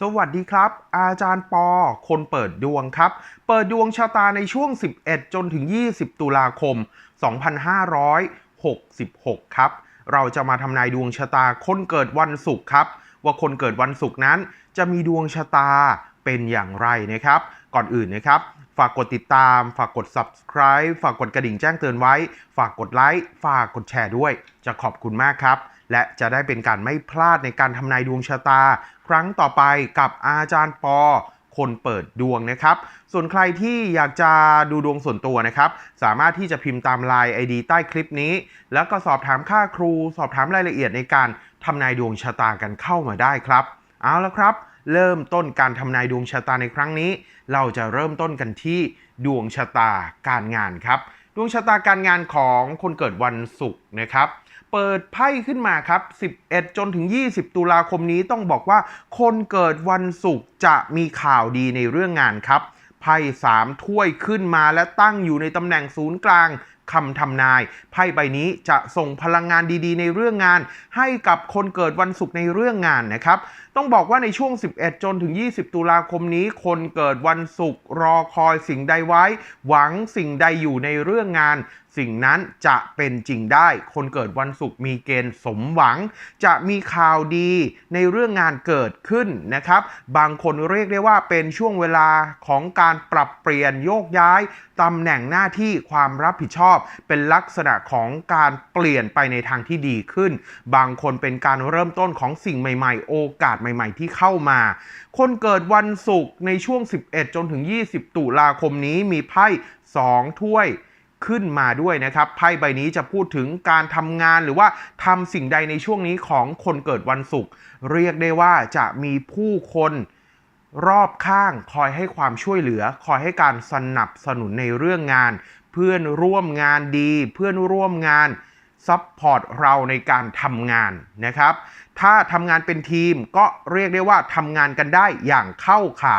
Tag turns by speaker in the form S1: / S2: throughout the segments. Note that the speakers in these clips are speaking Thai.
S1: สวัสดีครับ อาจารย์ปอ คนเปิดดวงครับ เปิดดวงชะตาในช่วง 11 จนถึง 20 ตุลาคม 2566 ครับ เราจะมาทำนายดวงชะตาคนเกิดวันศุกร์ครับ ว่าคนเกิดวันศุกร์นั้นจะมีดวงชะตาเป็นอย่างไรนะครับ ก่อนอื่นนะครับ ฝากกดติดตาม ฝากกด subscribe ฝากกดกระดิ่งแจ้งเตือนไว้ ฝากกดไลค์ฝากกดแชร์ด้วย จะขอบคุณมากครับ และจะได้เป็นการไม่พลาดในการทำนายดวงชะตา ครั้งต่อไปกับอาจารย์ปอคนเปิดดวงนะครับ ส่วนใครที่อยากจะดูดวงส่วนตัวนะครับ สามารถที่จะพิมพ์ตามไลน์ ID ใต้คลิปนี้ แล้วก็สอบถามค่าครู สอบถามรายละเอียดในการทำนายดวงชะตากันเข้ามาได้ครับ เอาละครับ เริ่มต้นการทำนายดวงชะตาในครั้งนี้ เราจะเริ่มต้นกันที่ดวงชะตาการงานครับ ดวงชะตาการงานของคนเกิดวันศุกร์นะครับเปิดไพ่ขึ้นมาครับ 11 จนถึง 20 ตุลาคมนี้ต้องบอกว่า คนเกิดวันศุกร์จะมีข่าวดีในเรื่องงานครับ ไพ่สามถ้วยขึ้นมาและตั้งอยู่ในตำแหน่งศูนย์กลางคำทำนาย ไพ่ใบนี้จะส่งพลังงานดีๆ ในเรื่องงาน ให้กับคนเกิดวันศุกร์ในเรื่องงานนะครับ ต้องบอกว่าในช่วง 11 จนถึง 20 ตุลาคมนี้ คนเกิดวันศุกร์รอคอยสิ่งใดไว้ หวังสิ่งใดอยู่ในเรื่องงาน สิ่งนั้นจะเป็นจริงได้ คนเกิดวันศุกร์มีเกณฑ์สมหวัง จะมีข่าวดีในเรื่องงานเกิดขึ้นนะครับ บางคนเรียกได้ว่าเป็นช่วงเวลาของการปรับเปลี่ยนโยกย้ายตำแหน่งหน้าที่ความรับผิดชอบ เป็นลักษณะของการเปลี่ยนไปในทางที่ดีขึ้น บางคนเป็นการเริ่มต้นของสิ่งใหม่ ๆ โอกาสใหม่ ๆ ที่เข้ามา คนเกิดวันศุกร์ในช่วง 11 จนถึง 20 ตุลาคมนี้มีไพ่2ถ้วย ขึ้นมาด้วยนะครับไพ่ใบนี้จะพูดถึงการทำงานหรือว่าทำสิ่งใดในช่วงนี้ของคนเกิดวันศุกร์เรียกได้ว่าจะมีผู้คนรอบข้างคอยให้ความช่วยเหลือ คอยให้การสนับสนุนในเรื่องงาน เพื่อนร่วมงานดี เพื่อนร่วมงานซัพพอร์ตเราในการทำงานนะครับ ถ้าทำงานเป็นทีมก็เรียกได้ว่าทำงานกันได้อย่างเข้าขา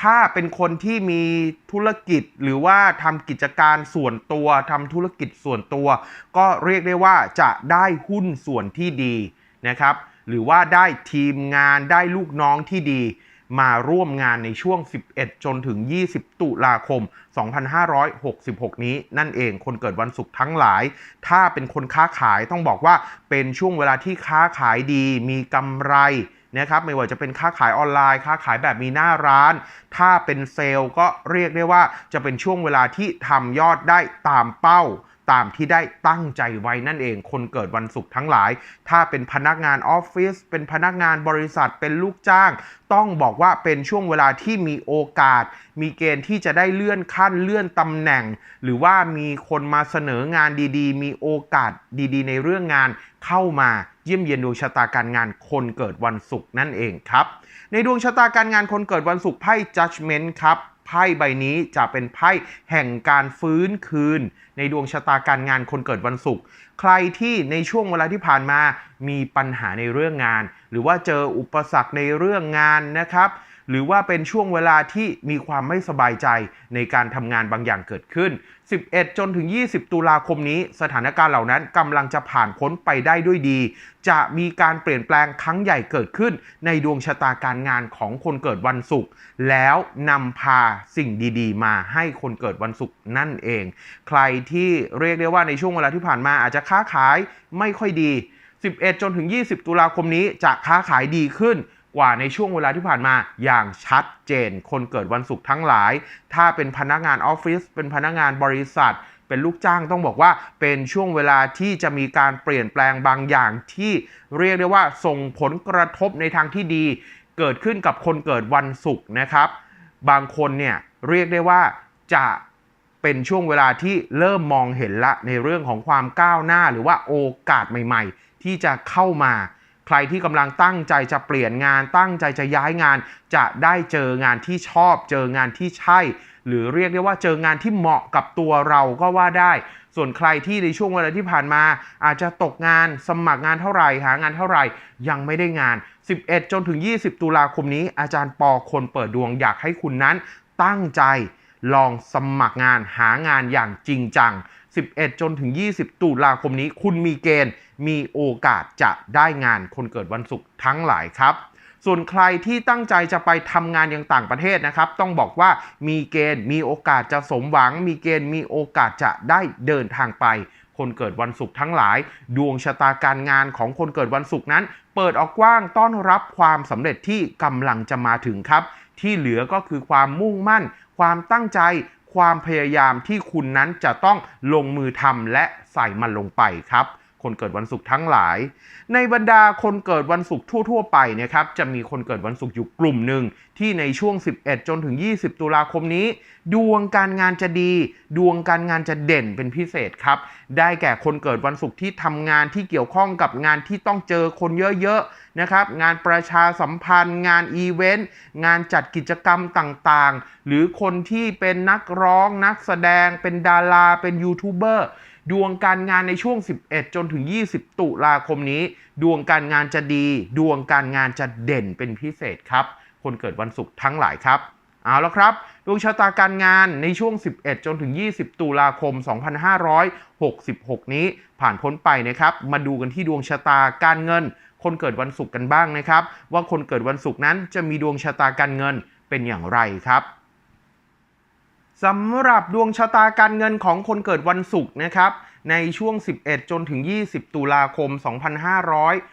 S1: ถ้าเป็นคนที่มีธุรกิจหรือว่าทำกิจการส่วนตัวทำธุรกิจส่วนตัว ก็เรียกได้ว่าจะได้หุ้นส่วนที่ดีนะครับ หรือว่าได้ทีมงานได้ลูกน้องที่ดี มาร่วมงานในช่วง 11 จนถึง 20 ตุลาคม 2566 นี้นั่นเองคนเกิดวันศุกร์ทั้งหลาย ถ้าเป็นคนค้าขายต้องบอกว่าเป็นช่วงเวลาที่ค้าขายดีมีกำไร นะครับไม่ว่าจะเป็นค้าขายออนไลน์ค้าขายแบบมีหน้าร้าน ถ้าเป็นเซลล์ก็เรียกได้ว่าจะเป็นช่วงเวลาที่ทำยอดได้ตามเป้า ตามที่ได้ตั้งใจไว้นั่นเอง คนเกิดวันศุกร์ทั้งหลาย ถ้าเป็นพนักงานออฟฟิศเป็นพนักงานบริษัทเป็นลูกจ้าง ต้องบอกว่าเป็นช่วงเวลาที่มีโอกาส มีเกณฑ์ที่จะได้เลื่อนขั้นเลื่อนตำแหน่ง หรือว่ามีคนมาเสนองานดีๆ มีโอกาสดีๆ ในเรื่องงานเข้ามาเยี่ยมเยียนดวงชะตาการงานคนเกิดวันศุกร์นั่นเองครับ ในดวงชะตาการงานคนเกิดวันศุกร์ไพ่ judgment ครับ ไพ่ใบนี้จะเป็นไพ่แห่งการฟื้นคืน ในดวงชะตาการงานคนเกิดวันศุกร์ใครที่ในช่วงเวลาที่ผ่านมามีปัญหาในเรื่องงาน หรือว่าเจออุปสรรคในเรื่องงานนะครับ หรือว่าเป็นช่วงเวลาที่มีความไม่สบายใจในการทำงานบางอย่างเกิดขึ้น 11 จนถึง 20 ตุลาคมนี้ สถานการณ์เหล่านั้นกำลังจะผ่านพ้นไปได้ด้วยดี จะมีการเปลี่ยนแปลงครั้งใหญ่เกิดขึ้น ในดวงชะตาการงานของคนเกิดวันศุกร์แล้วนำพาสิ่งดีๆ มาให้คนเกิดวันศุกร์นั่นเอง ใครที่เรียกได้ว่าในช่วงเวลาที่ผ่านมาอาจจะค้าขายไม่ค่อยดี 11 จนถึง 20 ตุลาคมนี้จะค้าขายดีขึ้น กว่าในช่วงเวลาที่ผ่านมาอย่างชัดเจน คนเกิดวันศุกร์ทั้งหลาย ถ้าเป็นพนักงานออฟฟิศเป็นพนักงานบริษัท เป็นลูกจ้างต้องบอกว่าเป็นช่วงเวลาที่จะมีการเปลี่ยนแปลงบางอย่างที่เรียกได้ว่าส่งผลกระทบในทางที่ดี เกิดขึ้นกับคนเกิดวันศุกร์นะครับ บางคนเนี่ยเรียกได้ว่าจะเป็นช่วงเวลาที่เริ่มมองเห็นละในเรื่องของความก้าวหน้าหรือว่าโอกาสใหม่ ๆ ที่จะเข้ามา รที่กำลังตั้งใจจะเปลี่ยนงาน ตั้งใจจะย้ายงาน จะได้เจองานที่ชอบ เจองานที่ใช่ หรือเรียกได้ว่าเจองานที่เหมาะกับตัวเราก็ว่าได้ ส่วนใครที่ในช่วงเวลาที่ผ่านมา อาจจะตกงานสมัครงานเท่าไหร่หางานเท่าไหร่ ยังไม่ได้งาน 11 จนถึง 20 ตุลาคมนี้ อาจารย์ปอคนเปิดดวงอยากให้คุณนั้น ตั้งใจลองสมัครงานหางานอย่างจริงจัง 11 จนถึง 20 ตุลาคมนี้ คุณมีเกณฑ์ มีโอกาสจะได้งานคนเกิดวันศุกร์ทั้งหลายครับ ส่วนใครที่ตั้งใจจะไปทำงานยังต่างประเทศนะครับ ต้องบอกว่ามีเกณฑ์มีโอกาสจะสมหวัง มีเกณฑ์มีโอกาสจะได้เดินทางไปคนเกิดวันศุกร์ทั้งหลาย ดวงชะตาการงานของคนเกิดวันศุกร์นั้น เปิดออกกว้างต้อนรับความสำเร็จที่กำลังจะมาถึงครับ ที่เหลือก็คือความมุ่งมั่น ความตั้งใจ ความพยายามที่คุณนั้นจะต้องลงมือทำและใส่มันลงไปครับ คนเกิดวันศุกร์ทั้งหลาย ในบรรดาคนเกิดวันศุกร์ทั่ว ๆ ไปนะครับจะมีคนเกิดวันศุกร์อยู่กลุ่มหนึ่งที่ในช่วง 11 จนถึง 20 ตุลาคมนี้ ดวงการงานจะดี ดวงการงานจะเด่นเป็นพิเศษครับ ได้แก่คนเกิดวันศุกร์ที่ทำงานที่เกี่ยวข้องกับงานที่ต้องเจอคนเยอะๆนะครับ งานประชาสัมพันธ์ งานอีเวนต์งานจัดกิจกรรมต่างๆ หรือคนที่เป็นนักร้องนักแสดงเป็นดาราเป็นยูทูบเบอร์ ดวงการงานในช่วง 11 จนถึง 20 ตุลาคมนี้ ดวงการงานจะดี ดวงการงานจะเด่นเป็นพิเศษครับ คนเกิดวันศุกร์ทั้งหลายครับเอาละครับ ดวงชะตาการงานในช่วง 11 จนถึง 20 ตุลาคม 2566 นี้ผ่านพ้นไปนะครับ มาดูกันที่ดวงชะตาการเงิน คนเกิดวันศุกร์กันบ้างนะครับ ว่าคนเกิดวันศุกร์นั้นจะมีดวงชะตาการเงินเป็นอย่างไรครับ สำหรับดวงชะตาการเงินของคนเกิดวันศุกร์นะครับ ในช่วง 11 จนถึง 20 ตุลาคม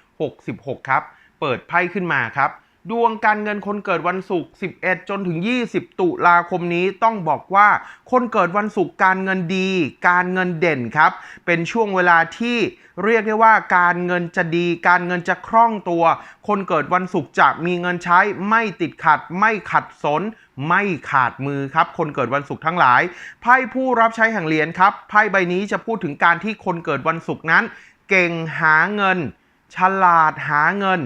S1: 2566 ครับ เปิดไพ่ขึ้นมาครับ ดวงการเงินคนเกิดวันศุกร์ 11 จนถึง 20 ตุลาคมนี้ต้องบอกว่า คนเกิดวันศุกร์การเงินดี การเงินเด่นครับ เป็นช่วงเวลาที่เรียกได้ว่าการเงินจะดี การเงินจะคล่องตัว คนเกิดวันศุกร์จะมีเงินใช้ไม่ติดขัด ไม่ขัดสน ไม่ขาดมือครับ คนเกิดวันศุกร์ทั้งหลาย ไพ่ผู้รับใช้แห่งเหรียญครับ ไพ่ใบนี้จะพูดถึงการที่คนเกิดวันศุกร์นั้น เก่งหาเงิน ฉลาดหาเงิน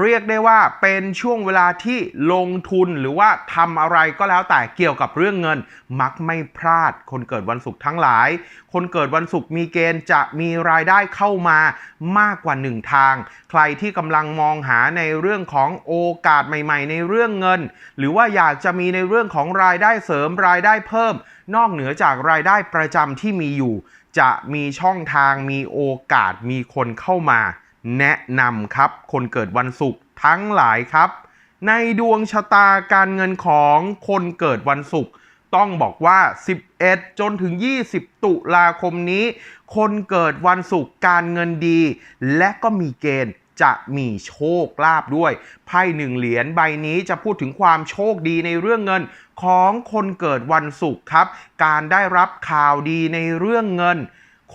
S1: เรียกได้ว่าเป็นช่วงเวลาที่ลงทุนหรือว่าทำอะไรก็แล้วแต่เกี่ยวกับเรื่องเงิน มักไม่พลาด คนเกิดวันศุกร์ทั้งหลาย คนเกิดวันศุกร์มีเกณฑ์จะมีรายได้เข้ามามากกว่าหนึ่งทาง ใครที่กำลังมองหาในเรื่องของโอกาสใหม่ ๆ ในเรื่องเงิน หรือว่าอยากจะมีในเรื่องของรายได้เสริมรายได้เพิ่ม นอกเหนือจากรายได้ประจำที่มีอยู่ จะมีช่องทางมีโอกาสมีคนเข้ามา แนะนำครับ คนเกิดวันศุกร์ทั้งหลายครับ ในดวงชะตาการเงินของคนเกิดวันศุกร์ต้องบอกว่า 11 จนถึง 20 ตุลาคมนี้ คนเกิดวันศุกร์การเงินดี และก็มีเกณฑ์จะมีโชคลาภด้วยไพ่หนึ่งเหรียญใบนี้จะพูดถึงความโชคดีในเรื่องเงินของคนเกิดวันศุกร์ครับ การได้รับข่าวดีในเรื่องเงิน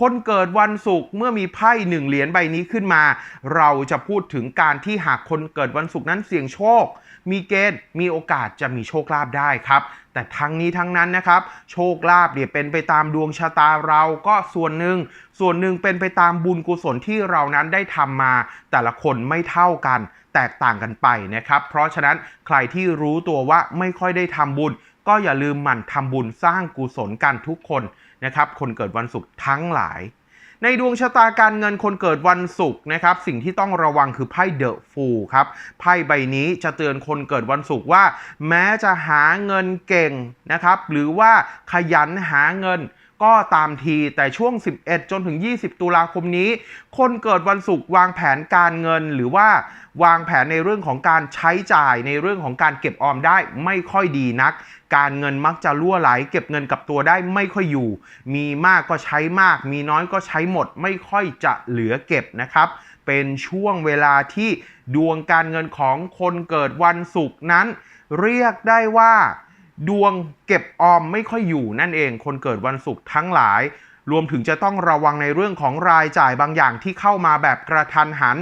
S1: คนเกิดวันศุกร์เมื่อมีไพ่หนึ่งเหรียญใบนี้ขึ้นมา เราจะพูดถึงการที่หากคนเกิดวันศุกร์นั้นเสี่ยงโชค มีเกณฑ์มีโอกาสจะมีโชคลาภได้ครับ แต่ทั้งนี้ทั้งนั้นนะครับ โชคลาภเนี่ยเป็นไปตามดวงชะตาเราก็ส่วนหนึ่ง ส่วนหนึ่งเป็นไปตามบุญกุศลที่เรานั้นได้ทำมา แต่ละคนไม่เท่ากัน แตกต่างกันไปนะครับ เพราะฉะนั้นใครที่รู้ตัวว่าไม่ค่อยได้ทำบุญ ก็อย่าลืมหมั่นทำบุญสร้างกุศลกันทุกคน นะครับคนเกิดวันศุกร์ทั้งหลาย ในดวงชะตาการเงินคนเกิดวันศุกร์นะครับสิ่งที่ต้องระวังคือไพ่เดอะฟูครับไพ่ใบนี้จะเตือนคนเกิดวันศุกร์ว่า แม้จะหาเงินเก่งนะครับหรือว่าขยันหาเงิน ก็ตามทีแต่ช่วง 11 จนถึง 20 ตุลาคมนี้ คนเกิดวันศุกร์วางแผนการเงิน หรือว่าวางแผนในเรื่องของการใช้จ่ายในเรื่องของการเก็บออมได้ไม่ค่อยดีนัก การเงินมักจะล่วไหล เก็บเงินกับตัวได้ไม่ค่อยอยู่ มีมากก็ใช้มาก มีน้อยก็ใช้หมด ไม่ค่อยจะเหลือเก็บนะครับเป็นช่วงเวลาที่ดวงการเงินของคนเกิดวันศุกร์นั้น เรียกได้ว่า ดวงเก็บออมไม่ค่อยอยู่นั่นเอง คนเกิดวันศุกร์ทั้งหลาย รวมถึงจะต้องระวังในเรื่องของรายจ่ายบางอย่างที่เข้ามาแบบกระทันหัน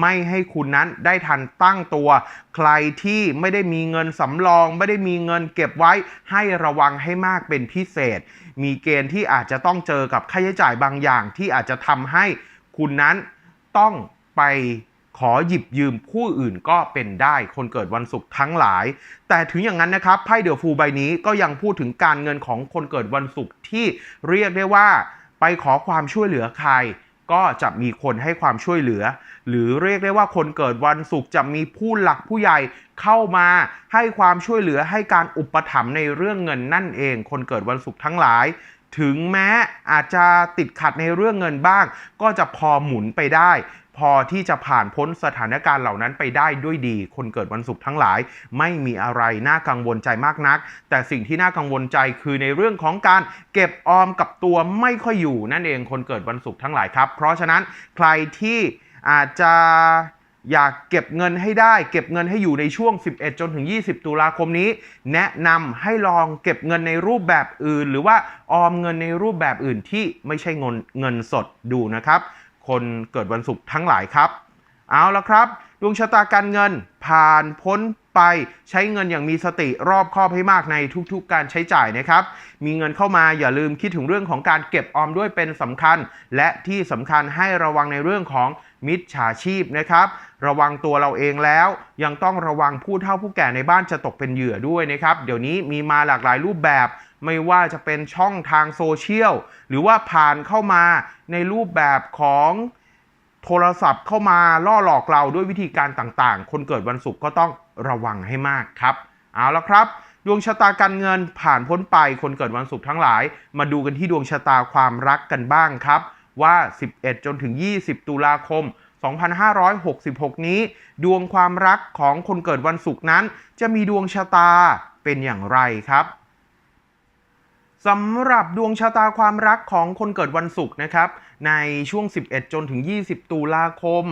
S1: ไม่ให้คุณนั้นได้ทันตั้งตัว ใครที่ไม่ได้มีเงินสำรอง ไม่ได้มีเงินเก็บไว้ให้ระวังให้มากเป็นพิเศษ มีเกณฑ์ที่อาจจะต้องเจอกับค่าใช้จ่ายบางอย่างที่อาจจะทำให้คุณนั้นต้องไป ขอหยิบยืมผู้อื่นก็เป็นได้คนเกิดวันศุกร์ทั้งหลาย แต่ถึงอย่างนั้นนะครับไพ่เดอะฟูใบนี้ก็ยังพูดถึงการเงินของคนเกิดวันศุกร์ที่เรียกได้ว่า ไปขอความช่วยเหลือใคร ก็จะมีคนให้ความช่วยเหลือ หรือเรียกได้ว่าคนเกิดวันศุกร์จะมีผู้หลักผู้ใหญ่เข้ามาให้ความช่วยเหลือให้การอุปถัมภ์ในเรื่องเงินนั่นเอง คนเกิดวันศุกร์ทั้งหลาย ถึงแม้อาจจะติดขัดในเรื่องเงินบ้าง ก็จะพอหมุนไปได้ พอที่จะผ่านพ้นสถานการณ์เหล่านั้นไปได้ด้วยดี คนเกิดวันศุกร์ทั้งหลาย ไม่มีอะไรน่ากังวลใจมากนัก แต่สิ่งที่น่ากังวลใจคือในเรื่องของการเก็บออมกับตัวไม่ค่อยอยู่นั่นเองคนเกิดวันศุกร์ทั้งหลายครับ เพราะฉะนั้นใครที่อาจจะ อยากเก็บเงินให้ได้ เก็บเงินให้อยู่ในช่วง 11 จนถึง 20 ตุลาคมนี้ แนะนำให้ลองเก็บเงินในรูปแบบอื่น หรือว่าออมเงินในรูปแบบอื่นที่ไม่ใช่เงินเงินสดดูนะครับ คนเกิดวันศุกร์ทั้งหลายครับ เอาละครับ ดวงชะตาการเงินผ่านพ้นไปใช้เงินอย่างมีสติรอบคอบให้มากในทุกๆ การใช้จ่ายนะครับ มีเงินเข้ามาอย่าลืมคิดถึงเรื่องของการเก็บออมด้วยเป็นสำคัญ และที่สำคัญให้ระวังในเรื่องของ มิจฉาชีพนะครับ ระวังตัวเราเองแล้ว ยังต้องระวังผู้เฒ่าผู้แก่ในบ้านจะตกเป็นเหยื่อด้วยนะครับ เดี๋ยวนี้มีมาหลากหลายรูปแบบ ไม่ว่าจะเป็นช่องทางโซเชียลหรือว่าผ่านเข้ามาในรูปแบบของโทรศัพท์เข้ามาล่อหลอกเราด้วยวิธีการต่างๆ คนเกิดวันศุกร์ก็ต้องระวังให้มากครับ เอาละครับ ดวงชะตาการเงินผ่านพ้นไปคนเกิดวันศุกร์ทั้งหลาย มาดูกันที่ดวงชะตาความรักกันบ้างครับ ว่า 11 จนถึง 20 ตุลาคม 2566 นี้ ดวงความรักของคนเกิดวันศุกร์นั้น จะมีดวงชะตาเป็นอย่างไรครับสำหรับดวงชะตาความรักของคนเกิดวันศุกร์นะครับ ในช่วง 11 จนถึง 20 ตุลาคม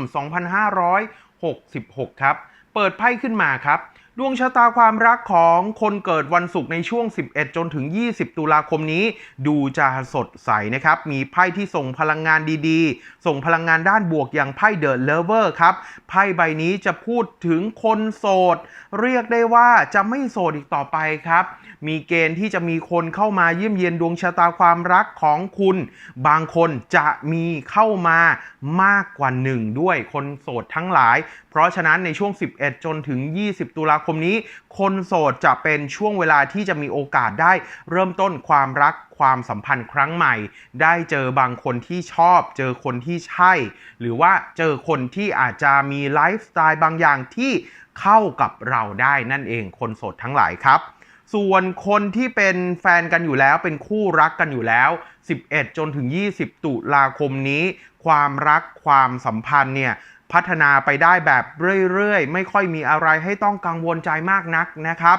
S1: 2566 ครับ เปิดไพ่ขึ้นมาครับ ดวงชะตาความรักของคนเกิดวันศุกร์ในช่วง 11 จนถึง 20 ตุลาคมนี้ ดูจะสดใสนะครับ มีไพ่ที่ส่งพลังงานดีๆ ส่งพลังงานด้านบวกอย่างไพ่เดอะเลเวอร์ครับ ไพ่ใบนี้จะพูดถึงคนโสด เรียกได้ว่าจะไม่โสดอีกต่อไปครับ มีเกณฑ์ที่จะมีคนเข้ามาเยี่ยมเยียนดวงชะตาความรักของคุณ บางคนจะมีเข้ามามากกว่าหนึ่งด้วยคนโสดทั้งหลาย เพราะฉะนั้นในช่วง 11 จนถึง 20 ตุลาคมนี้ คนโสดจะเป็นช่วงเวลาที่จะมีโอกาสได้เริ่มต้นความรักความสัมพันธ์ครั้งใหม่ ได้เจอบางคนที่ชอบ เจอคนที่ใช่ หรือว่าเจอคนที่อาจจะมีไลฟ์สไตล์บางอย่างที่เข้ากับเราได้นั่นเองคนโสดทั้งหลายครับส่วนคนที่เป็นแฟนกันอยู่แล้วเป็นคู่รักกันอยู่แล้ว 11 จนถึง 20 ตุลาคมนี้ ความรักความสัมพันธ์เนี่ย พัฒนาไปได้แบบเรื่อยๆ ไม่ค่อยมีอะไรให้ต้องกังวลใจมากนักนะครับ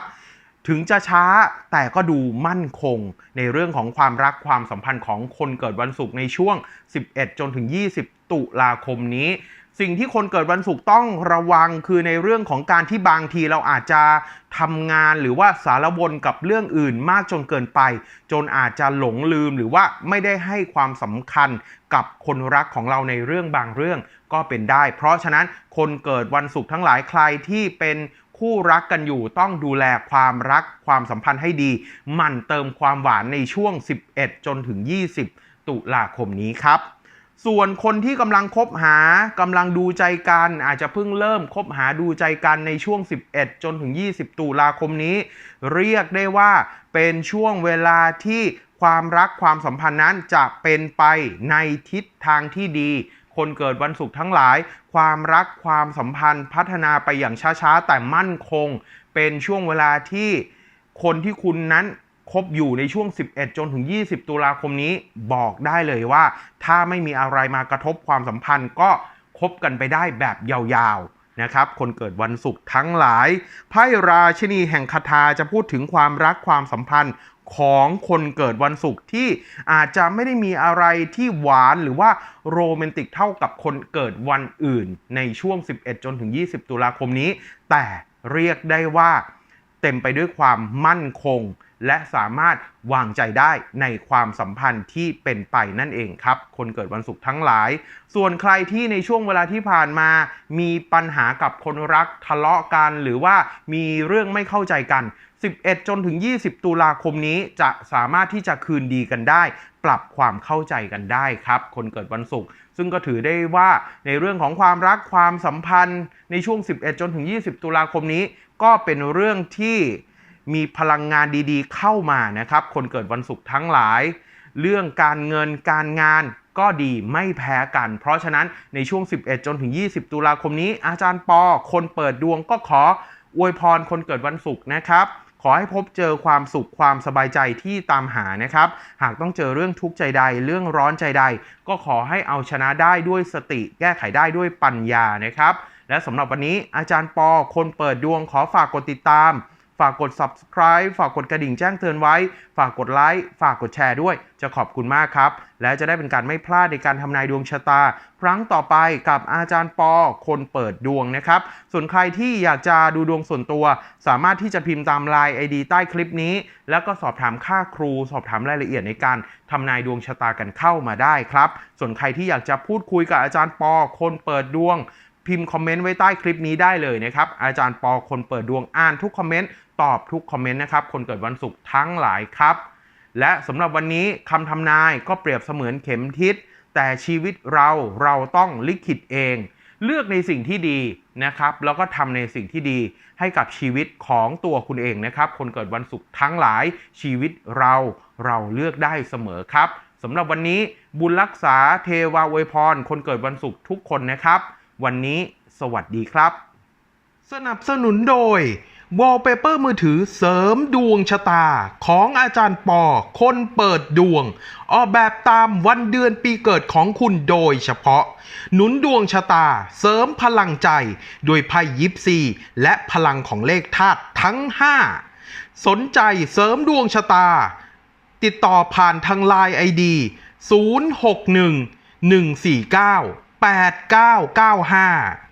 S1: ถึงจะช้าแต่ก็ดูมั่นคง ในเรื่องของความรักความสัมพันธ์ของคนเกิดวันศุกร์ในช่วง 11 จนถึง 20 ตุลาคมนี้ สิ่งที่คนเกิดวันศุกร์ต้องระวังคือในเรื่องของการที่บางทีเราอาจจะทำงานหรือว่าสารวนกับเรื่องอื่นมากจนเกินไป จนอาจจะหลงลืมหรือว่าไม่ได้ให้ความสำคัญกับคนรักของเราในเรื่องบางเรื่องก็เป็นได้ เพราะฉะนั้นคนเกิดวันศุกร์ทั้งหลายใครที่เป็นคู่รักกันอยู่ต้องดูแลความรักความสัมพันธ์ให้ดีหมั่นเติมความหวานในช่วง 11 จนถึง 20 ตุลาคมนี้ครับ ส่วนคนที่กำลังคบหากำลังดูใจกัน อาจจะเพิ่งเริ่มคบหาดูใจกันในช่วง 11 จนถึง 20 ตุลาคมนี้ เรียกได้ว่าเป็นช่วงเวลาที่ความรักความสัมพันธ์นั้นจะเป็นไปในทิศทางที่ดี คนเกิดวันศุกร์ทั้งหลาย ความรักความสัมพันธ์พัฒนาไปอย่างช้าๆ แต่มั่นคง เป็นช่วงเวลาที่คนที่คุณนั้น คบอยู่ในช่วง 11 จนถึง 20 ตุลาคมนี้บอกได้เลยว่า ถ้าไม่มีอะไรมากระทบความสัมพันธ์ก็คบกันไปได้แบบยาวๆนะครับ คนเกิดวันศุกร์ทั้งหลาย ไพ่ราชินีแห่งคาถาจะพูดถึงความรักความสัมพันธ์ของคนเกิดวันศุกร์ที่อาจจะไม่ได้มีอะไรที่หวานหรือว่าโรแมนติกเท่ากับคนเกิดวันอื่น ในช่วง 11 จนถึง 20 ตุลาคมนี้ แต่เรียกได้ว่าเต็มไปด้วยความมั่นคง และสามารถวางใจได้ในความสัมพันธ์ที่เป็นไปนั่นเองครับ คนเกิดวันศุกร์ทั้งหลาย ส่วนใครที่ในช่วงเวลาที่ผ่านมา มีปัญหากับคนรักทะเลาะกันหรือว่ามีเรื่องไม่เข้าใจกัน 11 จนถึง 20 ตุลาคมนี้จะสามารถที่จะคืนดีกันได้ ปรับความเข้าใจกันได้ครับ คนเกิดวันศุกร์ซึ่งก็ถือได้ว่าในเรื่องของความรักความสัมพันธ์ในช่วง 11 จนถึง 20 ตุลาคมนี้ ก็เป็นเรื่องที่ มีพลังงานดีๆ เข้ามานะครับ คนเกิดวันศุกร์ทั้งหลาย เรื่องการเงินการงานก็ดีไม่แพ้กัน เพราะฉะนั้นในช่วง 11 จนถึง 20 ตุลาคมนี้ อาจารย์ปอ คนเปิดดวงก็ขออวยพรคนเกิดวันศุกร์นะครับ ขอให้พบเจอความสุขความสบายใจที่ตามหานะครับ หากต้องเจอเรื่องทุกข์ใจใด เรื่องร้อนใจใด ก็ขอให้เอาชนะได้ด้วยสติ แก้ไขได้ด้วยปัญญานะครับ และสำหรับวันนี้อาจารย์ปอ คนเปิดดวงขอฝากกดติดตาม ฝากกด subscribe ฝากกดกระดิ่งแจ้งเตือนไว้ ฝากกดไลค์ ฝากกดแชร์ด้วย จะขอบคุณมากครับ และจะได้เป็นการไม่พลาดในการทำนายดวงชะตา ครั้งต่อไปกับอาจารย์ปอ คนเปิดดวงนะครับ ส่วนใครที่อยากจะดูดวงส่วนตัว สามารถที่จะพิมพ์ตามไลน์ ID ใต้คลิปนี้ แล้วก็สอบถามค่าครู สอบถามรายละเอียดในการทำนายดวงชะตากันเข้ามาได้ครับ ส่วนใครที่อยากจะพูดคุยกับอาจารย์ปอ คนเปิดดวง พิมพ์คอมเมนต์ไว้ใต้คลิปนี้ได้เลยนะครับ อาจารย์ปอคนเปิดดวงอ่านทุกคอมเมนต์ตอบทุกคอมเมนต์นะครับ คนเกิดวันศุกร์ทั้งหลายครับ และสำหรับวันนี้คำทำนายก็เปรียบเสมือนเข็มทิศ แต่ชีวิตเราเราต้องลิขิตเอง เลือกในสิ่งที่ดีนะครับ แล้วก็ทำในสิ่งที่ดีให้กับชีวิตของตัวคุณเองนะครับ คนเกิดวันศุกร์ทั้งหลาย ชีวิตเราเราเลือกได้เสมอครับสำหรับวันนี้บุญรักษาเทวาอวยพร คนเกิดวันศุกร์ทุกคนนะครับ วันนี้สวัสดีครับ สนับสนุนโดย Wallpaper มือถือเสริมดวงชะตาของอาจารย์ปอ คนเปิดดวง ออกแบบตามวันเดือนปีเกิดของคุณโดยเฉพาะ หนุนดวงชะตาเสริมพลังใจ โดยไพ่ยิปซี และพลังของเลขธาตุทั้ง 5 สนใจเสริมดวงชะตา ติดต่อผ่านทางไลน์ไอดี 061 149 8995